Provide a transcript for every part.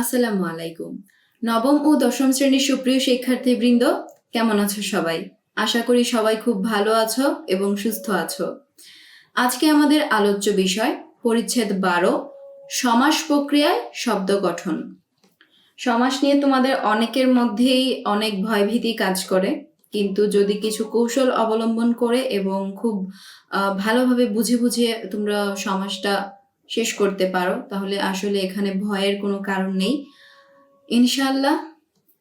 আসসালামু আলাইকুম। নবম ও দশম শ্রেণির সুপ্রিয় শিক্ষার্থীবৃন্দ, কেমন আছো সবাই? আশা করি সবাই খুব ভালো আছো এবং সুস্থ আছো। আজকে আমাদের আলোচ্য বিষয়, পরিচ্ছেদ বারো, সমাস প্রক্রিয়ায় শব্দ গঠন। সমাস নিয়ে তোমাদের অনেকের মধ্যেই অনেক ভয়ভীতি কাজ করে, কিন্তু যদি কিছু কৌশল অবলম্বন করে এবং খুব ভালোভাবে বুঝে বুঝে তোমরা সমাসটা শেষ করতে পারো, তাহলে আসলে এখানে ভয়ের কোনো কারণ নেই। ইনশাল্লাহ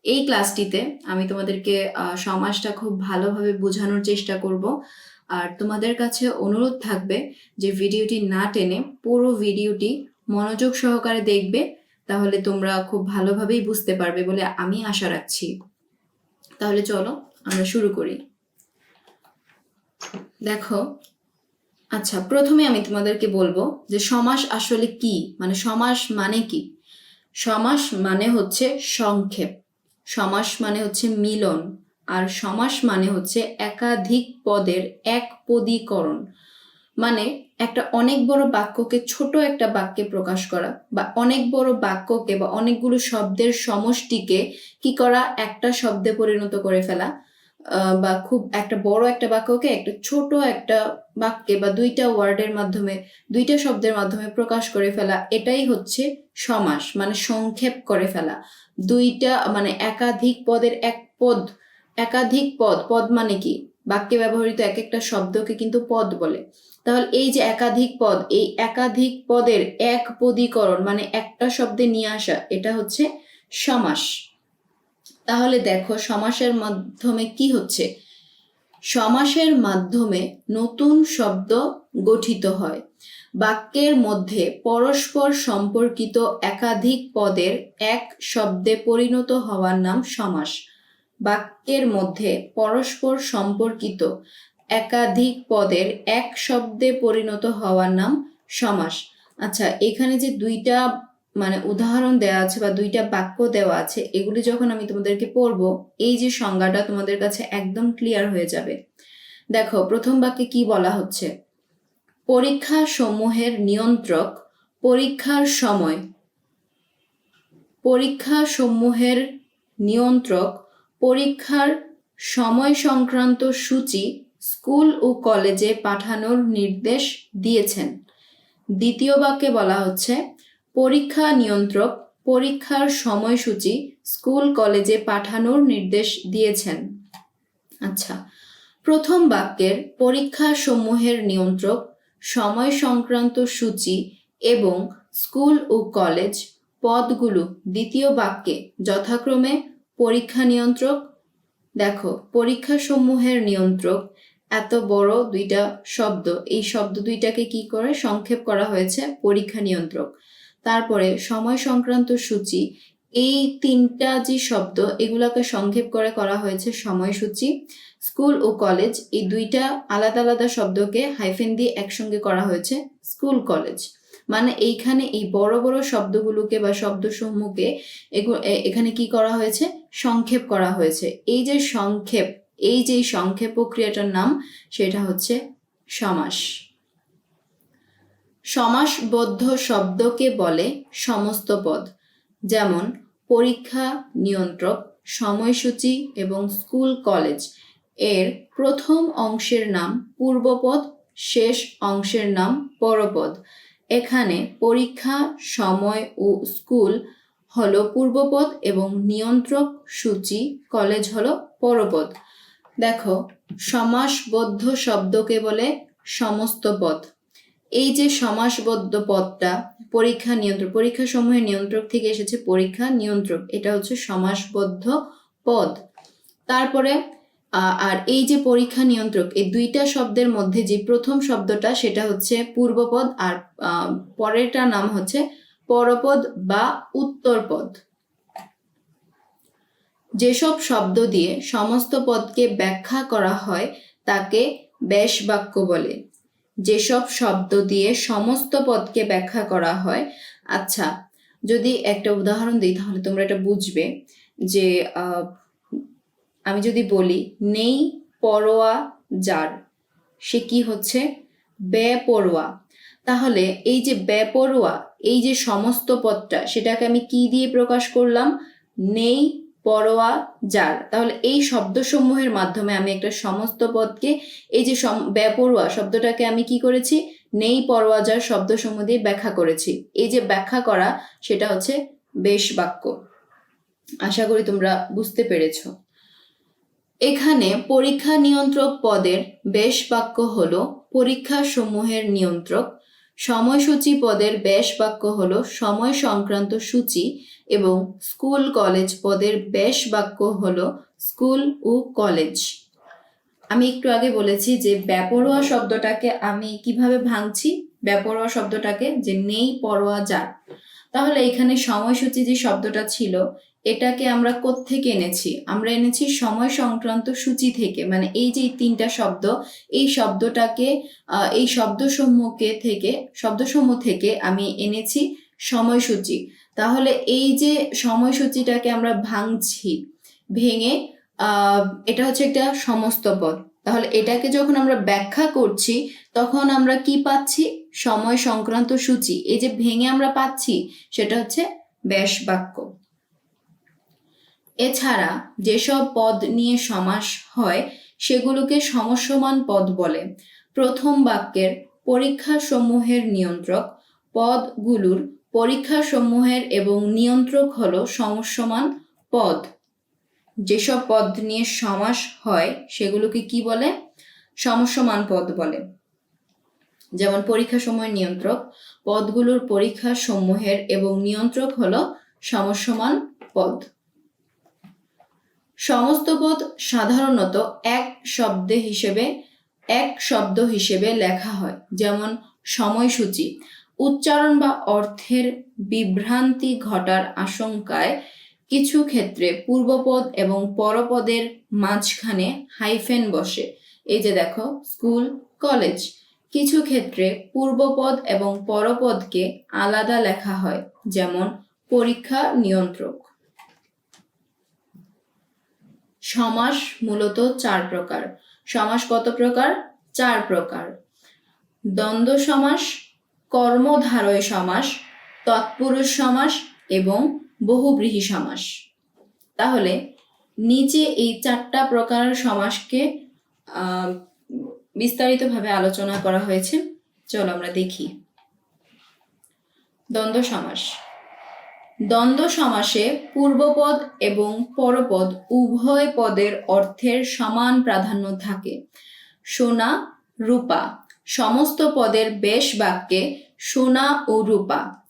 এই ক্লাসটিতে আমি তোমাদেরকে সমাজটা খুব ভালোভাবে বোঝানোর চেষ্টা করব। আর তোমাদের কাছে অনুরোধ থাকবে যে ভিডিওটি না টেনে পুরো ভিডিওটি মনোযোগ সহকারে দেখবে, তাহলে তোমরা খুব ভালোভাবেই বুঝতে পারবে বলে আমি আশা রাখছি। তাহলে চলো আমরা শুরু করি। দেখো আচ্ছা প্রথমে আমি তোমাদেরকে বলব যে সমাস আসলে কি? মানে সমাস মানে কি? সমাস মানে হচ্ছে সংক্ষেপ। সমাস মানে হচ্ছে মিলন। আর সমাস মানে হচ্ছে একাধিক পদের এক পদীকরণ। মানে একটা অনেক বড় বাক্যকে ছোট একটা বাক্যে প্রকাশ করা বা অনেক বড় বাক্যকে বা অনেকগুলো শব্দের সমষ্টিকে কি করা? একটা শব্দে পরিণত করে ফেলা। বা খুব একটা বড় একটা বাক্যকে একটা ছোট একটা বাক্যে বা দুইটা ওয়ার্ডের মাধ্যমে, দুইটা শব্দের মাধ্যমে প্রকাশ করে ফেলা, এটাই হচ্ছে সমাস মানে সংক্ষেপ করে ফেলা। দুইটা মানে একাধিক পদের এক পদ, একাধিক পদ পদ মানে কি? বাক্যে ব্যবহৃত এক একটা শব্দকে কিন্তু পদ বলে। তাহলে এই যে একাধিক পদ, এই একাধিক পদের এক পদীকরণ মানে একটা শব্দে নিয়ে আসা, এটা হচ্ছে সমাস। তাহলে দেখো সমাসের মাধ্যমে কি হচ্ছে? সমাসের মাধ্যমে নতুন শব্দ গঠিত হয়। বাক্যের মধ্যে পরস্পর সম্পর্কিত একাধিক পদের এক শব্দে পরিণত হওয়ার নাম সমাস। বাক্যের মধ্যে পরস্পর সম্পর্কিত একাধিক পদের এক শব্দে পরিণত হওয়ার নাম সমাস। আচ্ছা এখানে যে দুইটা মানে উদাহরণ দেওয়া আছে বা দুইটা বাক্য দেওয়া আছে, এগুলি যখন আমি তোমাদেরকে পড়ব, এই যে সংজ্ঞাটা তোমাদের কাছে একদম ক্লিয়ার হয়ে যাবে। দেখো, প্রথম বাক্যে কি বলা হচ্ছে? পরীক্ষা সমূহের নিয়ন্ত্রক, পরীক্ষার সময়। পরীক্ষা সমূহের নিয়ন্ত্রক, পরীক্ষার সময় সংক্রান্ত সূচি স্কুল ও কলেজে পাঠানোর নির্দেশ দিয়েছেন। দ্বিতীয় বাক্যে বলা হচ্ছে পরীক্ষা নিয়ন্ত্রক পরীক্ষার সময়সূচি স্কুল কলেজে পাঠানোর নির্দেশ দিয়েছেন। আচ্ছা প্রথম বাক্যের পরীক্ষা সমূহের নিয়ন্ত্রক, সময় সংক্রান্ত সূচি এবং স্কুল ও কলেজ পদগুলো দ্বিতীয় বাক্যে যথাক্রমে পরীক্ষা নিয়ন্ত্রক, দেখো পরীক্ষা সমূহের নিয়ন্ত্রক, এত বড় দুইটা শব্দ, এই শব্দ দুইটাকে কি করে সংক্ষেপ করা হয়েছে? পরীক্ষা নিয়ন্ত্রক। তারপরে সময় সংক্রান্ত সূচি, এই তিনটা যে শব্দ, এগুলাকে সংক্ষেপ করে করা হয়েছে সময়সূচি স্কুল ও কলেজ, এই দুইটা আলাদা আলাদা শব্দকে হাইফেন দিয়ে একসঙ্গে করা হয়েছে স্কুল, কলেজ। মানে এইখানে এই বড় বড় শব্দগুলোকে বা শব্দসমূহকে এখানে কি করা হয়েছে? সংক্ষেপ করা হয়েছে। এই যে সংক্ষেপ, এই যে সংক্ষেপ প্রক্রিয়াটার নাম, সেটা হচ্ছে সমাস। সমাসবদ্ধ শব্দকে বলে সমস্ত পদ, যেমন পরীক্ষা, নিয়ন্ত্রক, সময়সূচি এবং স্কুল, কলেজ। এর প্রথম অংশের নাম পূর্বপদ, শেষ অংশের নাম পরপদ। এখানে পরীক্ষা, সময় ও স্কুল হলো পূর্বপদ এবং নিয়ন্ত্রক, সূচি, কলেজ হলো পরপদ। দেখো, সমাসবদ্ধ শব্দকে বলে সমস্ত পদ। এই যে সমাসবদ্ধ পদটা পরীক্ষা নিয়ন্ত্রক পরীক্ষা সমূহের নিয়ন্ত্রক থেকে এসেছে পরীক্ষা নিয়ন্ত্রক এটা হচ্ছে সমাসবদ্ধ পদ। তারপরে আর এই যে পরীক্ষা নিয়ন্ত্রক এই দুইটা শব্দের মধ্যে যে প্রথম শব্দটা সেটা হচ্ছে পূর্বপদ আর আহ, পরেরটার নাম হচ্ছে পরপদ বা উত্তরপদ। যেসব শব্দ দিয়ে সমস্ত পদকে ব্যাখ্যা করা হয় তাকে ব্যাস বাক্য বলে। যেসব শব্দ দিয়ে সমস্ত পদকে ব্যাখ্যা করা হয়। আচ্ছা যদি একটা উদাহরণ দিই, তাহলে তোমরা এটা বুঝবে যে আমি যদি বলি, নেই পরোয়া যার, সে কি হচ্ছে? বেপরোয়া। তাহলে এই যে বেপরোয়া, এই যে সমস্ত পদটা, সেটাকে আমি কি দিয়ে প্রকাশ করলাম? নেই পরোয়া যার তাহলে এই শব্দসমূহের মাধ্যমে আমি একটা সমস্ত পদকে এই যে ব্যাপরোয়া শব্দটাকে আমি কি করেছি? নেই পরোয়া যার শব্দসমূহ দিয়ে ব্যাখ্যা করেছি। এই যে ব্যাখ্যা করা, সেটা হচ্ছে বেশ বাক্য আশা করি তোমরা বুঝতে পেরেছ। এখানে পরীক্ষা নিয়ন্ত্রক পদের বেশ বাক্য হলো পরীক্ষা সমূহের নিয়ন্ত্রক। সময়সূচি পদের বেশ বাক্য হল সময় সংক্রান্ত সূচি এবং স্কুল কলেজ পদের বেশ বাক্য হল স্কুল ও কলেজ। আমি একটু আগে বলেছি যে ব্যাপরোয়া শব্দটাকে আমি কীভাবে ভাঙছি? ব্যাপরোয়া শব্দটাকে যে নেই পরোয়া যার। তাহলে এখানে সময়সূচি যে শব্দটা ছিল এটাকে আমরা কোত্থেকে এনেছি? আমরা এনেছি সময় সংক্রান্ত সূচি থেকে। মানে এই যে তিনটা শব্দ, এই শব্দটাকে এই শব্দসমূহকে থেকে শব্দসমূহ থেকে আমি এনেছি সময়সূচি তাহলে এই যে সময়সূচিটাকে আমরা ভাঙছি, ভেঙে এটা হচ্ছে একটা সমস্ত পদ। তাহলে এটাকে যখন আমরা ব্যাখ্যা করছি, তখন আমরা কি পাচ্ছি? সময় সংক্রান্ত সূচি। এই যে ভেঙে আমরা পাচ্ছি, সেটা হচ্ছে ব্যাস বাক্য এছাড়া যেসব পদ নিয়ে সমাস হয়, সেগুলোকে সমসমান পদ বলে। প্রথম বাক্যের পরীক্ষা সমূহের নিয়ন্ত্রক পদগুলোর পরীক্ষা সমূহের এবং নিয়ন্ত্রক হলো সমসমান পদ। যেসব পদ নিয়ে সমাস হয়, সেগুলোকে কি বলে? সমসমান পদ বলে। যেমন পরীক্ষা সময়ের নিয়ন্ত্রক পদগুলোর পরীক্ষা সমূহের এবং নিয়ন্ত্রক হলো সমসমান পদ। সমস্ত পদ সাধারণত এক শব্দে হিসেবে, এক শব্দ হিসেবে লেখা হয়, যেমন সময়সূচি। উচ্চারণ বা অর্থের বিভ্রান্তি ঘটার আশঙ্কায় কিছু ক্ষেত্রে পূর্বপদ এবং পরপদের মাঝখানে হাইফেন বসে। এই যে দেখো, স্কুল, কলেজ। কিছু ক্ষেত্রে পূর্বপদ এবং পরপদকে আলাদা লেখা হয়, যেমন পরীক্ষা নিয়ন্ত্রক। সমাস মূলত চার প্রকার। সমাস কত প্রকার? চার প্রকার। দ্বন্দ্ব সমাস, কর্মধারয় সমাস, তৎপুরুষ সমাস এবং বহুব্রীহি সমাস। তাহলে নিচে এই চারটা প্রকার সমাসকে বিস্তারিতভাবে আলোচনা করা হয়েছে। চলো আমরা দেখি। দ্বন্দ্ব সমাস। দ্বন্দ্ব সমাসে পূর্বপদ এবং পরপদ উভয় পদের অর্থের সমান প্রাধান্য থাকে। সোনা, রূপা। সমস্ত পদের বেশ বাক্যে সোনা ও রূপা।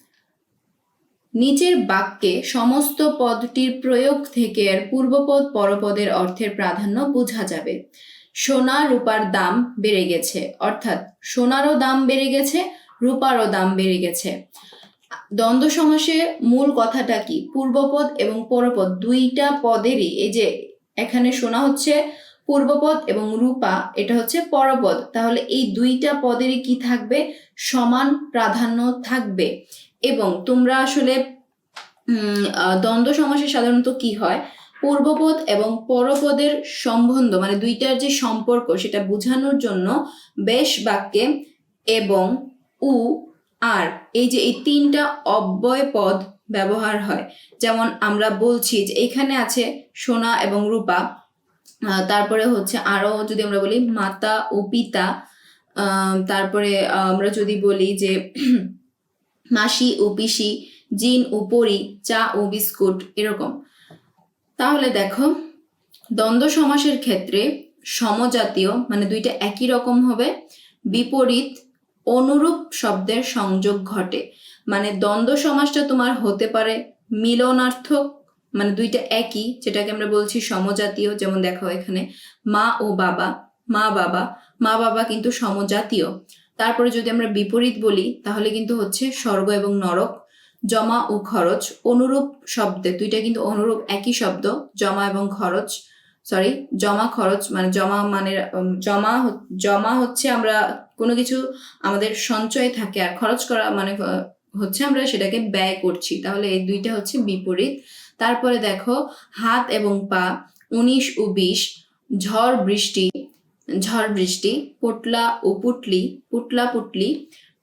নিচের বাক্যে সমস্ত পদটির প্রয়োগ থেকে এর পূর্বপদ, পরপদের অর্থের প্রাধান্য বোঝা যাবে। সোনা, রূপার দাম বেড়ে গেছে। অর্থাৎ সোনারও দাম বেড়ে গেছে, রূপারও দাম বেড়ে গেছে। দ্বন্দ্ব সমাসে মূল কথাটা কি? পূর্বপদ এবং পরপদ দুইটা পদেরই এই যে এখানে শোনা হচ্ছে পূর্বপদ এবং রূপা, এটা হচ্ছে পরপদ। তাহলে এই দুইটা পদেরই কি থাকবে? সমান প্রাধান্য থাকবে। এবং তোমরা আসলে দ্বন্দ্ব সমাসে সাধারণত কি হয়? পূর্বপদ এবং পরপদের সম্বন্ধ মানে দুইটার যে সম্পর্ক, সেটা বোঝানোর জন্য বেশ বাক্যে এবং উ আর এই যে এই তিনটা অব্যয় পদ ব্যবহার হয়, যেমন আমরা বলছি যে এখানে আছে সোনা এবং রূপা তারপরে হচ্ছে আরও যদি আমরা বলি মাতা ও পিতা তারপরে আমরা যদি বলি যে মাসি ও পিসি, জিন ও পরি, চা ও বিস্কুট এরকম। তাহলে দেখো, দ্বন্দ্ব সমাসের ক্ষেত্রে সমজাতীয় মানে দুইটা একই রকম হবে, বিপরীত অনুরূপ শব্দের সংযোগ ঘটে। মানে দ্বন্দ্ব সমাসটা তোমার হতে পারে মিলনার্থক মানে দুইটা একই, যেটাকে আমরা বলছি সমজাতীয়, যেমন দেখো এখানে, মা ও বাবা, মা বাবা মা বাবা কিন্তু সমজাতীয়। তারপরে যদি আমরা বিপরীত বলি, তাহলে কিন্তু হচ্ছে স্বর্গ এবং নরক, জমা ও খরচ, অনুরূপ শব্দে, দুইটা কিন্তু অনুরূপ একই শব্দ, জমা এবং খরচ সরি জমা খরচ মানে জমা মানে জমা জমা হচ্ছে আমরা কোনো কিছু আমাদের সঞ্চয় থাকে আর খরচ করা মানে হচ্ছে আমরা সেটাকে ব্যয় করছি। তাহলে এই দুইটা হচ্ছে বিপরীত। তারপরে দেখো, হাত এবং পা, উনিশ ও বিশ, ঝড় বৃষ্টি ঝড় বৃষ্টি, পোটলা ও পুটলি, পুটলা পুটলি,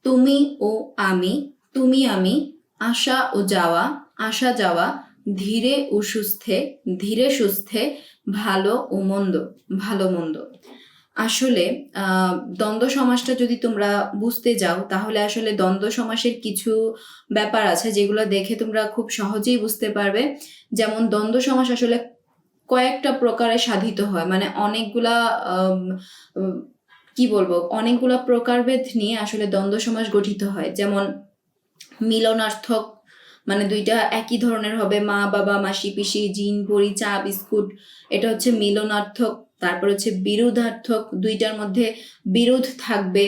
তুমি ও আমি, তুমি আমি আসা ও যাওয়া আসা যাওয়া, ধীরে ও সুস্থে, ধীরে সুস্থে, ভালো ও মন্দ, ভালো মন্দ। আসলে দ্বন্দ্ব সমাসটা যদি তোমরা বুঝতে যাও, তাহলে আসলে দ্বন্দ্ব সমাসের কিছু ব্যাপার আছে যেগুলো দেখে তোমরা খুব সহজেই বুঝতে পারবে। যেমন দ্বন্দ্ব সমাস আসলে কয়েকটা প্রকারে সাধিত হয়। মানে অনেকগুলা কি বলব? অনেকগুলা প্রকারভেদ নিয়ে আসলে দ্বন্দ্ব সমাস গঠিত হয়। যেমন মিলনার্থক মানে দুইটা একই ধরনের হবে। মা, বাবা, মাসি, পিসি, জিন পরি চা, বিস্কুট। এটা হচ্ছে মিলনার্থক তারপর হচ্ছে বিরোধার্থক দুইটার মধ্যে বিরোধ থাকবে,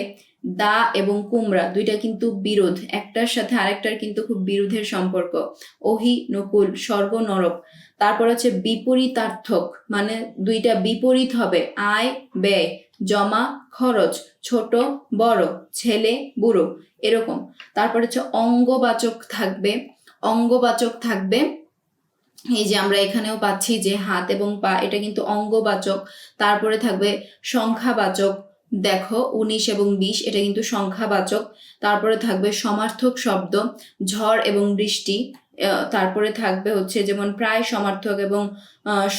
দা এবং কুমড়া, দুইটা কিন্তু বিরোধ, একটার সাথে আরেকটার কিন্তু খুব বিরোধের সম্পর্ক। ওহি, নকুল, স্বর্গ, নরক। তারপর হচ্ছে বিপরীতার্থক মানে দুইটা বিপরীত হবে, আয়, ব্যয়, জমা, খরচ, ছোট, বড়, ছেলে, বুড়ো, এরকম। তারপর হচ্ছে অঙ্গবাচক থাকবে অঙ্গবাচক থাকবে এই যে আমরা এখানেও পাচ্ছি যে হাত এবং পা, এটা কিন্তু অঙ্গবাচক। তারপরে থাকবে সংখ্যাবাচক। দেখো, উনিশ এবং বিশ, এটা কিন্তু সংখ্যাবাচক। তারপরে থাকবে সমার্থক শব্দ, ঝড় এবং বৃষ্টি। তারপরে থাকবে হচ্ছে যেমন প্রায় সমার্থক এবং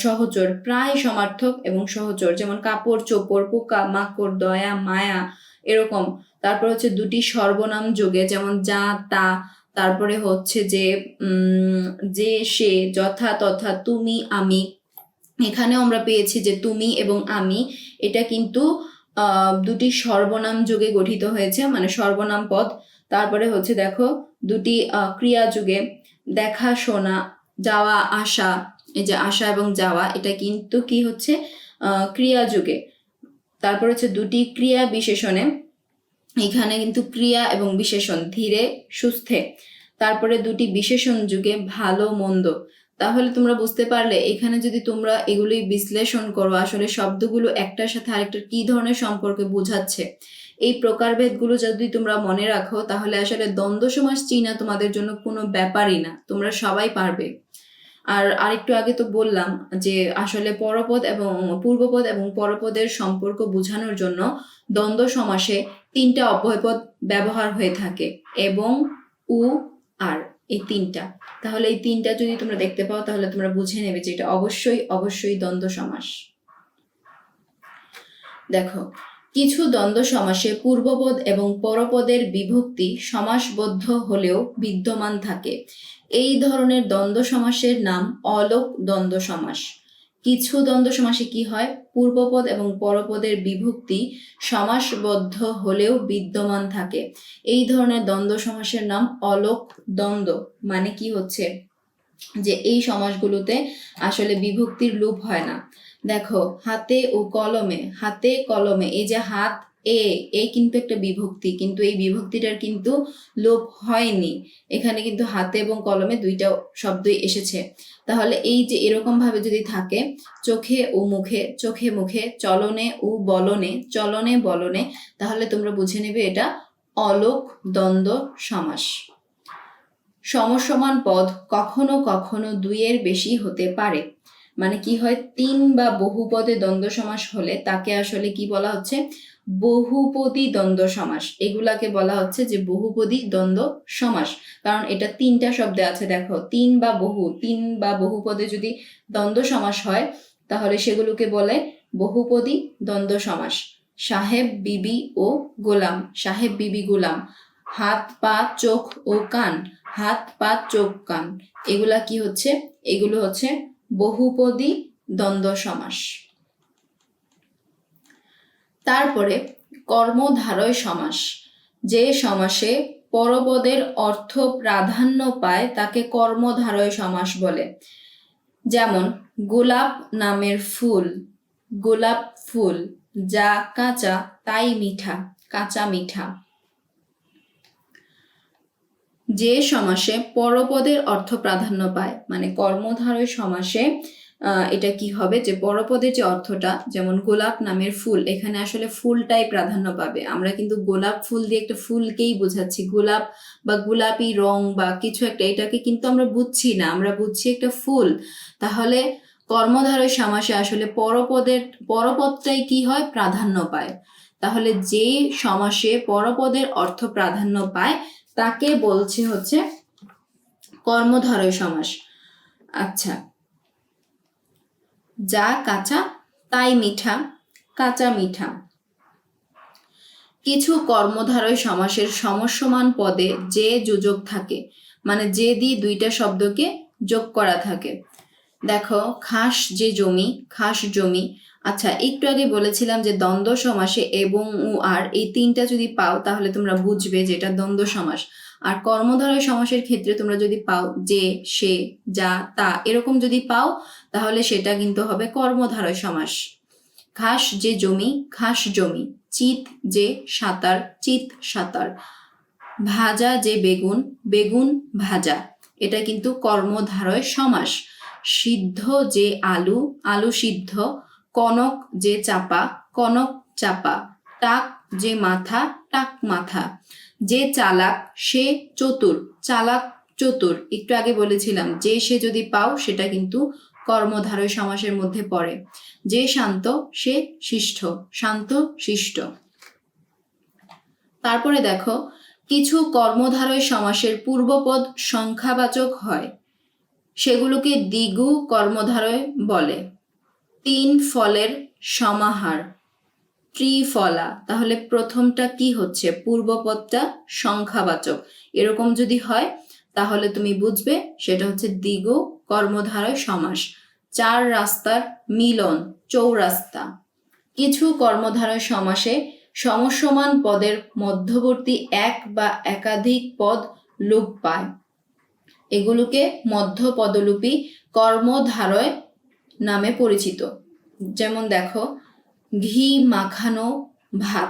সহচর। প্রায় সমার্থক এবং সহচর, যেমন কাপড়, চোপড়, পোকা, মাকড়, দয়া, মায়া, এরকম। তারপর হচ্ছে দুটি সর্বনাম যোগে, যেমন যা, তা তারপরে হচ্ছে যে যে সে যথা তথা তুমি, আমি, এখানেও আমরা পেয়েছি যে তুমি এবং আমি, এটা কিন্তু দুটি সর্বনাম যোগে গঠিত হয়েছে মানে সর্বনাম পদ। তারপরে হচ্ছে দেখো, দুটি ক্রিয়া যুগে, দেখা, শোনা, যাওয়া, আসা, এই যে আসা এবং যাওয়া, এটা কিন্তু কি হচ্ছে? ক্রিয়া যুগে। তারপর হচ্ছে দুটি ক্রিয়া বিশেষণে এখানে কিন্তু ক্রিয়া এবং বিশেষণ ধীরে, সুস্থে। তারপরে দুটি বিশেষণ যুগে ভালো, মন্দ। তাহলে তোমরা বুঝতে পারলে, এখানে যদি তোমরা এগুলি বিশ্লেষণ করো, আসলে শব্দগুলো একটার সাথে আরেকটার কি ধরনের সম্পর্কে বোঝাচ্ছে? এই প্রকারভেদগুলো যদি তোমরা মনে রাখো, তাহলে আসলে দ্বন্দ্ব সমাস চিনা তোমাদের জন্য কোনো ব্যাপারই না। তোমরা সবাই পারবে। আর আরেকটু আগে তো বললাম যে আসলে পরপদ এবং পূর্বপদ এবং পরপদের সম্পর্ক বোঝানোর জন্য দ্বন্দ্ব সমাসে তিনটা অব্যয়পদ ব্যবহার হয়ে থাকে, এবং উ আর, এই তিনটা। তাহলে এই তিনটা যদি তোমরা দেখতে পাও, তাহলে তোমরা বুঝে নেবে যে এটা অবশ্যই অবশ্যই দ্বন্দ্ব সমাস। দেখো কিছু দ্বন্দ্ব সমাসে পূর্বপদ এবং পরপদের বিভক্তি সমাসবদ্ধ হলেও বিদ্যমান থাকে। এই ধরনের দ্বন্দ্ব সমাসের নাম অলোক দ্বন্দ্ব সমাস। কিছু দ্বন্দ্ব সমাসে কি হয়? পূর্বপদ এবং পরপদের বিভক্তি সমাসবদ্ধ হলেও বিদ্যমান থাকে। এই ধরনের দ্বন্দ্ব সমাসের নাম অলোক দ্বন্দ্ব। মানে কি হচ্ছে? যে এই সমাসগুলোতে আসলে বিভক্তির লোপ হয় না। দেখো, হাতে ও কলমে, হাতে কলমে, এই যে হাত, এ, এই কিন্তু একটা বিভক্তি, কিন্তু এই বিভক্তিটার কিন্তু লোপ হয়নি। এখানে কিন্তু হাতে এবং কলমে দুইটা শব্দই এসেছে। তাহলে এই যে এরকম ভাবে যদি থাকে, চোখে ও মুখে, চোখে মুখে, চলনে ও বলনে, চলনে বলনে, তাহলে তোমরা বুঝে নেবে এটা অলোক দ্বন্দ্ব সমাস। সমসমান পদ কখনো কখনো দুইয়ের বেশি হতে পারে। মানে কি হয়, তিন বা বহুপদে দ্বন্দ্ব সমাস হলে তাকে আসলে কি বলা হচ্ছে? বহুপদী দ্বন্দ্ব সমাস। এগুলাকে বলা হচ্ছে যে বহুপদী দ্বন্দ্ব সমাস। কারণ এটা তিনটা শব্দে আছে, দেখো। তিন বা বহু, তিন বা বহুপদে যদি দ্বন্দ্ব সমাস হয়, তাহলে সেগুলোকে বলে বহুপদী দ্বন্দ্ব সমাস। সাহেব, বিবি ও গোলাম। সাহেব, বিবি, গোলাম। হাত, পা, চোখ ও কান। হাত, পা, চোখ, কান। এগুলা কি হচ্ছে? এগুলো হচ্ছে বহুপদী দ্বন্দ্ব সমাস। তারপরে কর্মধারয় সমাস। যে সমাসে পরপদের অর্থ প্রাধান্য পায় তাকে কর্মধারয় সমাস বলে। যেমন, গোলাপ নামের ফুল, গোলাপ ফুল, যা কাঁচা তাই মিঠা, কাঁচা মিঠা। যে সমাসে পরপদের অর্থ প্রাধান্য পায় মানে কর্মধারয় সমাসে এটা কি হবে? যে পরপদের যে অর্থটা, যেমন গোলাপ নামের ফুল, এখানে আসলে ফুলটাই প্রাধান্য পাবে। আমরা কিন্তু গোলাপ ফুল দিয়ে একটা ফুলকেই বোঝাচ্ছি। গোলাপ বা গোলাপি রং বা কিছু একটা, এটাকে কিন্তু আমরা বুঝছি না। আমরা বুঝছি একটা ফুল। তাহলে কর্মধারয় সমাসে আসলে পরপদের, পরপদটাই কি হয়? প্রাধান্য পায়। তাহলে যে সমাসে পরপদের অর্থ প্রাধান্য পায় তাকে বলছে হচ্ছে কর্মধারয় সমাস। আচ্ছা। যা কাঁচা, তাই মিঠা, কাঁচা মিঠা। কিছু কর্মধারয় সমাসের সমস্যমান পদে যে যোজক থাকে মানে যে দিয়ে দুইটা শব্দকে যোগ করা থাকে। দেখো, খাস যে জমি, খাস জমি আচ্ছা একটু আগে বলেছিলাম যে দ্বন্দ্ব সমাসে এবং উ আর এই তিনটা যদি পাও তাহলে তোমরা বুঝবে যে এটা দ্বন্দ্ব সমাস। আর কর্মধারয় সমাসের ক্ষেত্রে তোমরা যদি পাও যে, সে, যা, তা এরকম যদি পাও তাহলে সেটা কিন্তু হবে কর্মধারয় সমাস। ঘাস যে জমি, ঘাস জমি, চিত যে সাঁতার, চিত সাঁতার। ভাজা যে বেগুন বেগুন ভাজা, এটা কিন্তু কর্মধারয় সমাস। সিদ্ধ যে আলু আলু সিদ্ধ কনক যে চাপা, কনক চাপা, টাক যে মাথা, টাক মাথা। যে চালাক, সে চতুর, চালাক চতুর। একটু আগে বলেছিলাম, যে সে যদি পাও, সেটা কিন্তু কর্মধারয় সমাসের মধ্যে পড়ে। যে শান্ত, সে শিষ্ট, শান্ত, শিষ্ট। তারপরে দেখো, কিছু কর্মধারয় সমাসের পূর্বপদ সংখ্যাবাচক হয়। সেগুলোকে দ্বিগু কর্মধারয় বলে। তিন ফলের সমাহার। ত্রিফলা, তাহলে প্রথমটা কি হচ্ছে? পূর্বপদটা সংখ্যাবাচক। এরকম যদি হয়, তাহলে তুমি বুঝবে সেটা হচ্ছে দ্বিগু কর্মধারয় সমাস। চার রাস্তার মিলন, চৌরাস্তা। কিছু কর্মধারয় সমাসে সমসমান পদের মধ্যবর্তী এক বা একাধিক পদ লোপ পায়। এগুলোকে মধ্য পদলুপি কর্মধারয় নামে পরিচিত। যেমন দেখো, ঘি মাখানো ভাত।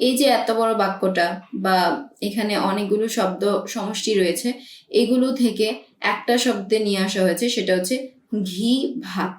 এই যে এত বড় বাক্যটা বা এখানে অনেকগুলো শব্দ সমষ্টি রয়েছে, এগুলো থেকে একটা শব্দে নিয়ে আসা হয়েছে, সেটা হচ্ছে ঘি ভাত।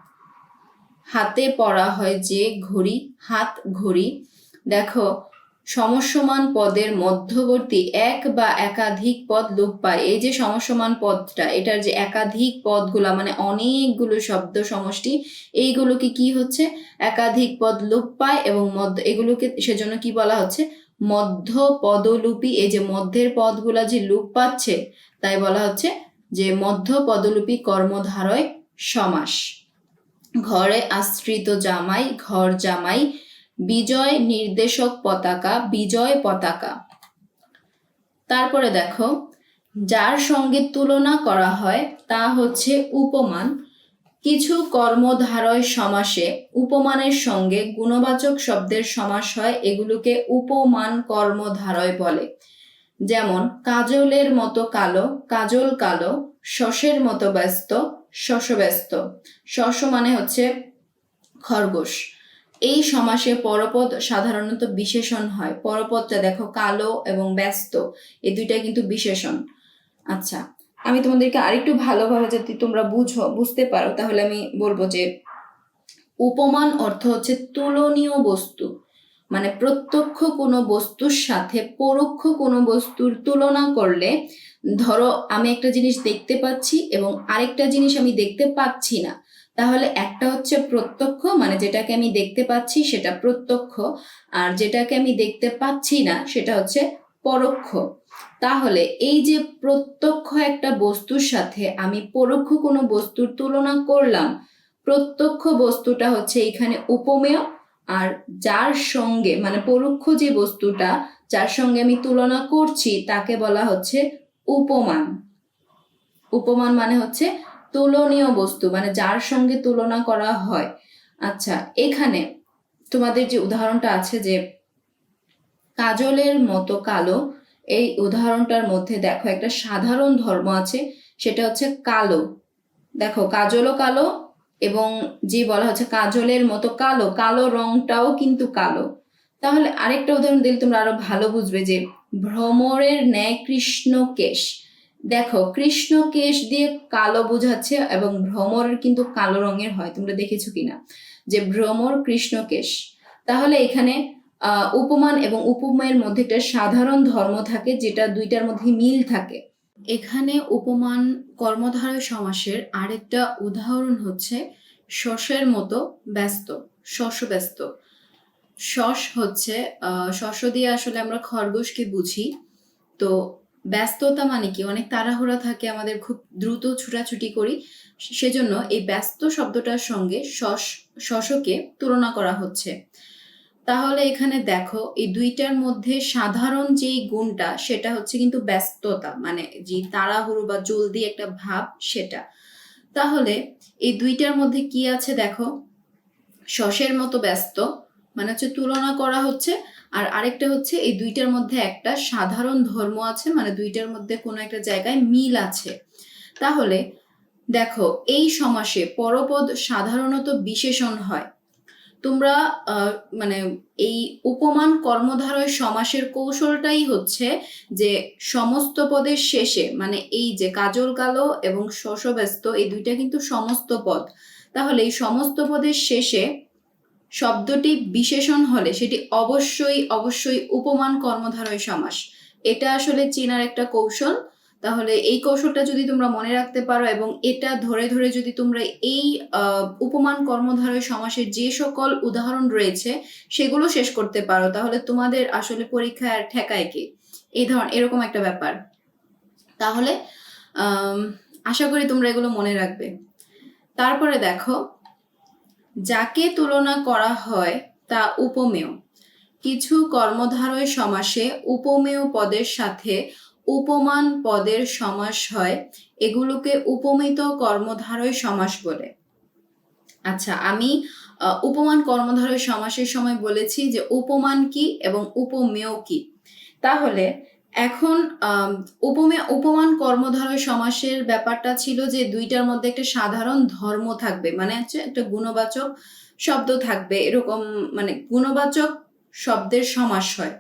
হাতে পরা হয় যে ঘড়ি, হাত ঘড়ি। দেখো সমস্যমান পদের মধ্যবর্তী এক বা একাধিক পদ লোপ পায়। এই যে সমস্যমান পদটা, এটার যে একাধিক পদগুলা মানে অনেকগুলো শব্দ সমষ্টি, এইগুলোকে কি হচ্ছে? একাধিক পদ লোপ পায় এবং মধ্য, এগুলোকে সেজন্য কি বলা হচ্ছে? মধ্য পদলুপি এই যে মধ্যের পদগুলা যে লোপ পাচ্ছে, তাই বলা হচ্ছে যে মধ্য পদলুপি কর্মধারয় সমাস। ঘরে আশ্রিত জামাই, ঘর জামাই বিজয় নির্দেশক পতাকা, বিজয় পতাকা। তারপরে দেখো, যার সঙ্গে তুলনা করা হয় তা হচ্ছে উপমান। কিছু কর্মধারয় সমাসে উপমানের সঙ্গে গুণবাচক শব্দের সমাস হয়, এগুলোকে উপমান কর্মধারয় বলে। যেমন, কাজলের মতো কালো, কাজল কালো, শশের মতো ব্যস্ত শশ ব্যস্ত শস মানে হচ্ছে খরগোশ। এই সমাসে পরপদ সাধারণত বিশেষণ হয়। পরপদটা দেখো কালো এবং ব্যস্ত, এই দুইটা কিন্তু বিশেষণ। আচ্ছা আমি তোমাদেরকে আরেকটু ভালোভাবে যদি তোমরা বুঝো, বুঝতে পারো, তাহলে আমি বলব যে উপমান অর্থ হচ্ছে তুলনীয় বস্তু। মানে প্রত্যক্ষ কোনো বস্তুর সাথে পরোক্ষ কোনো বস্তুর তুলনা করলে, ধরো আমি একটা জিনিস দেখতে পাচ্ছি এবং আরেকটা জিনিস আমি দেখতে পাচ্ছি না। তাহলে একটা হচ্ছে প্রত্যক্ষ মানে যেটাকে আমি দেখতে পাচ্ছি সেটা প্রত্যক্ষ, আর যেটাকে আমি দেখতে পাচ্ছি না সেটা হচ্ছে পরোক্ষ। তাহলে এই যে প্রত্যক্ষ একটা বস্তুর সাথে আমি পরোক্ষ কোনো বস্তুর তুলনা করলাম, প্রত্যক্ষ বস্তুটা হচ্ছে এখানে উপমেয়, আর যার সঙ্গে মানে পরোক্ষ যে বস্তুটা, যার সঙ্গে আমি তুলনা করছি, তাকে বলা হচ্ছে উপমান। উপমান মানে হচ্ছে তুলনীয় বস্তু মানে যার সঙ্গে তুলনা করা হয়। আচ্ছা এখানে তোমাদের যে উদাহরণটা আছে যে কাজলের মতো কালো, এই উদাহরণটার মধ্যে দেখো একটা সাধারণ ধর্ম আছে, সেটা হচ্ছে কালো। দেখো, কাজলও কালো এবং যে বলা হচ্ছে কাজলের মতো কালো কালো রংটাও কিন্তু কালো। তাহলে আরেকটা উদাহরণ দিলে তোমরা আরও ভালো বুঝবে যে ভ্রমরের ন্যায় কৃষ্ণ কেশ দেখো, কৃষ্ণ কেশ দিয়ে কালো বোঝাচ্ছে এবং ভ্রমর কিন্তু কালো রঙের হয়। তোমরা দেখেছ কিনা? যে ভ্রমর, কৃষ্ণ কেশ। তাহলে এখানে উপমান এবং উপমেয়ের মধ্যে একটা সাধারণ ধর্ম থাকে, যেটা দুইটার মধ্যে মিল থাকে। এখানে উপমান কর্মধারয় সমাসের আরেকটা উদাহরণ হচ্ছে শসের মতো ব্যস্ত শস ব্যস্ত। শস হচ্ছে শস্য দিয়ে আসলে আমরা খরগোশকে বুঝি। তো ব্যস্ততা মানে কি? অনেক তাড়াহুড়া থাকে, আমাদের খুব দ্রুত ছুটাছুটি করি। সেজন্য এই ব্যস্ত শব্দটার সঙ্গে শস শশকে তুলনা করা হচ্ছে। তাহলে এখানে দেখো, এই দুইটার মধ্যে সাধারণ যেই গুণটা, সেটা হচ্ছে কিন্তু ব্যস্ততা মানে যে তাড়াহুড়ো বা জলদি একটা ভাব, সেটা। তাহলে এই দুইটার মধ্যে কি আছে দেখো? শসের মতো ব্যস্ত মানে হচ্ছে তুলনা করা হচ্ছে আর আরেকটা হচ্ছে এই দুইটার মধ্যে একটা সাধারণ ধর্ম আছে মানে দুইটার মধ্যে কোনো একটা জায়গায় মিল আছে। তাহলে দেখো, এই সমাসে পরপদ সাধারণত বিশেষণ হয়। তোমরা মানে এই উপমান কর্মধারয় সমাসের কৌশলটাই হচ্ছে যে সমস্ত পদের শেষে মানে এই যে কাজল কালো এবং শশব্যস্ত, এই দুইটা কিন্তু সমস্ত পদ। তাহলে এই সমস্ত পদের শেষে শব্দটি বিশেষণ হলে সেটি অবশ্যই অবশ্যই উপমান কর্মধারয় সমাস। এটা আসলে চেনার একটা কৌশল। তাহলে এই কৌশলটা যদি তোমরা মনে রাখতে পারো এবং এটা ধরে ধরে যদি তোমরা এই উপমান কর্মধারয় সমাসের যে সকল উদাহরণ রয়েছে সেগুলো শেষ করতে পারো, তাহলে তোমাদের আসলে পরীক্ষায় ঠেকায় কি? এই ধরন এরকম একটা ব্যাপার। তাহলে আশা করি তোমরা এগুলো মনে রাখবে। তারপরে দেখো যাকে তুলনা করা হয় তা উপমেয়। কিছু কর্মধারয় সমাসে উপমেয় পদের সাথে উপমান পদের সমাস হয়, এগুলোকে উপমিত কর্মধারয় সমাস বলে। আচ্ছা আমি উপমান কর্মধারয় সমাসের সময় বলেছি যে উপমান কি এবং উপমেয় কি। তাহলে এখন উপমে, উপমান কর্মধারয় সমাসের ব্যাপারটা ছিল যে দুইটার মধ্যে একটা সাধারণ ধর্ম থাকবে। মানে হচ্ছে একটা গুণবাচক শব্দ থাকবে। এরকম মানে গুণবাচক শব্দের সমাস হয়।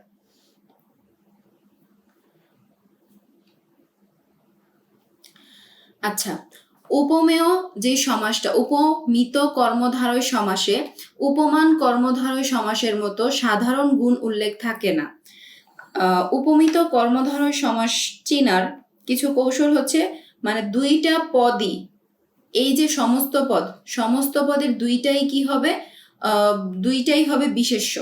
আচ্ছা উপমেয় যে সমাসটা, উপমিত কর্মধারয় সমাসে, উপমান কর্মধারয় সমাসের মতো সাধারণ গুণ উল্লেখ থাকে না। উপমিত কর্মধারয় সমাস চিনার কিছু কৌশল হচ্ছে মানে দুইটা পদই, এই যে সমস্ত পদ, সমস্ত পদের দুইটাই কি হবে? দুইটাই হবে বিশেষ্য।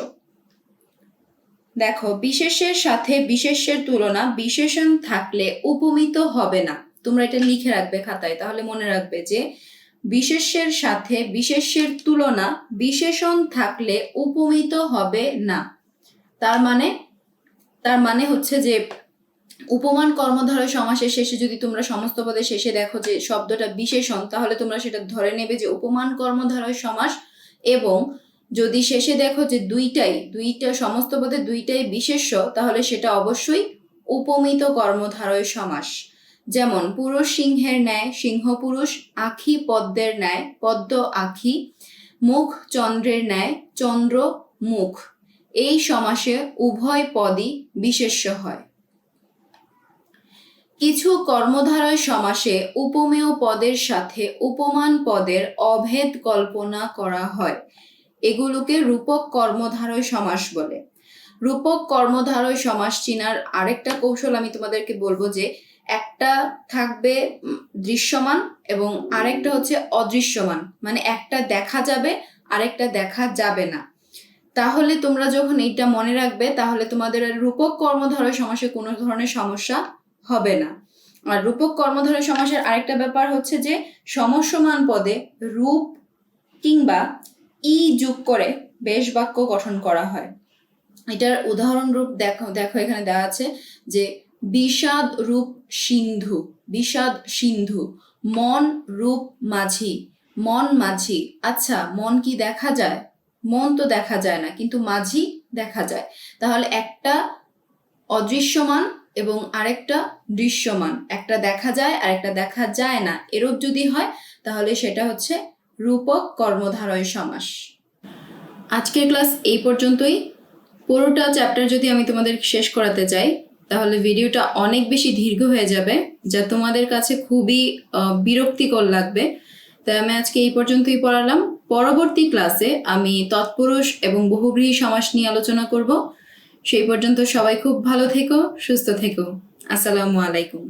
দেখো বিশেষের সাথে বিশেষ্যের তুলনা, বিশেষণ থাকলে উপমিত হবে না। তোমরা এটা লিখে রাখবে খাতায়, তাহলে মনে রাখবে যে বিশেষ্যের সাথে বিশেষ্যের তুলনা, বিশেষণ থাকলে উপমিত হবে না। তার মানে তার মানে হচ্ছে যে উপমান কর্মধারয় সমাসের শেষে যদি তোমরা সমস্ত পদের শেষে দেখো যে শব্দটা বিশেষণ, তাহলে তোমরা সেটা ধরে নেবে যে উপমান কর্মধারয় সমাস এবং যদি শেষে দেখো যে দুইটাই, দুইটা সমস্ত পদে দুইটাই বিশেষ্য, তাহলে সেটা অবশ্যই উপমিত কর্মধারয় সমাস। যেমন, পুরুষ সিংহের ন্যায়, সিংহ পুরুষ আখি পদ্মের ন্যায়, পদ্ম আখি মুখ চন্দ্রের ন্যায়, চন্দ্র মুখ। এই সমাসে উভয় পদই বিশেষ্য হয়। কিছু কর্মধারয় সমাসে উপমেয় পদের সাথে উপমান পদের অভেদ কল্পনা করা হয়। এগুলোকে রূপক কর্মধারয় সমাস বলে। রূপক কর্মধারয় সমাস চিনার আরেকটা কৌশল আমি তোমাদেরকে বলব যে, একটা থাকবে দৃশ্যমান এবং আরেকটা হচ্ছে অদৃশ্যমান। মানে একটা দেখা যাবে, আরেকটা দেখা যাবে না। তাহলে তোমরা যখন এইটা মনে রাখবে, তাহলে তোমাদের আর রূপক কর্মধারয় সমাসে কোনো ধরনের সমস্যা হবে না। আর রূপক কর্মধারয় সমাসের আরেকটা ব্যাপার হচ্ছে যে সমস্যমান পদে রূপ কিংবা ই যোগ করে বেশ বাক্য গঠন করা হয়। এটার উদাহরণ রূপ দেখো দেখো এখানে দেওয়া আছে যে, বিষাদ রূপ সিন্ধু, বিষাদ সিন্ধু, মন রূপ মাঝি, মন মাঝি। আচ্ছা মন কি দেখা যায়? মন তো দেখা যায় না, কিন্তু মাঝি দেখা যায়। তাহলে একটা অদৃশ্যমান এবং আরেকটা দৃশ্যমান। একটা দেখা যায় আর একটা দেখা যায় না। এরূপ যদি হয়, তাহলে সেটা হচ্ছে রূপক কর্মধারয় সমাস। আজকের ক্লাস এই পর্যন্তই। পুরোটা চ্যাপ্টার যদি আমি তোমাদের শেষ করাতে চাই, তাহলে ভিডিওটা অনেক বেশি দীর্ঘ হয়ে যাবে, যা তোমাদের কাছে খুবই বিরক্তিকর লাগবে। তাই আমি আজকে এই পর্যন্তই পড়ালাম। পরবর্তী ক্লাসে আমি তৎপুরুষ এবং বহুব্রীহি সমাস নিয়ে আলোচনা করব। সেই পর্যন্ত সবাই খুব ভালো থেকো, সুস্থ থেকো। আসসালামু আলাইকুম।